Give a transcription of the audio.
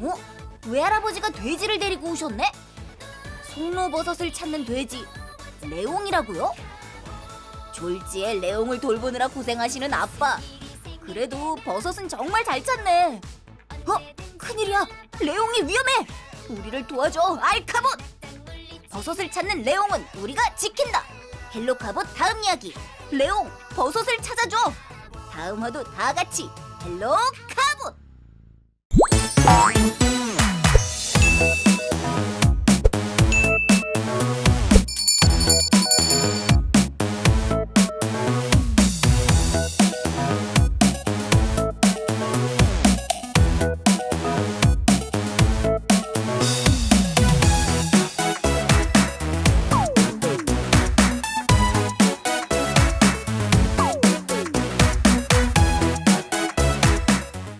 어? 외할아버지가 돼지를 데리고 오셨네? 송로버섯을 찾는 돼지 레옹이라고요? 졸지에 레옹을 돌보느라 고생하시는 아빠 그래도 버섯은 정말 잘 찾네 어? 큰일이야 레옹이 위험해 우리를 도와줘 알카봇 버섯을 찾는 레옹은 우리가 지킨다 헬로카봇 다음 이야기 레옹 버섯을 찾아줘 다음 화도 다 같이 헬로카봇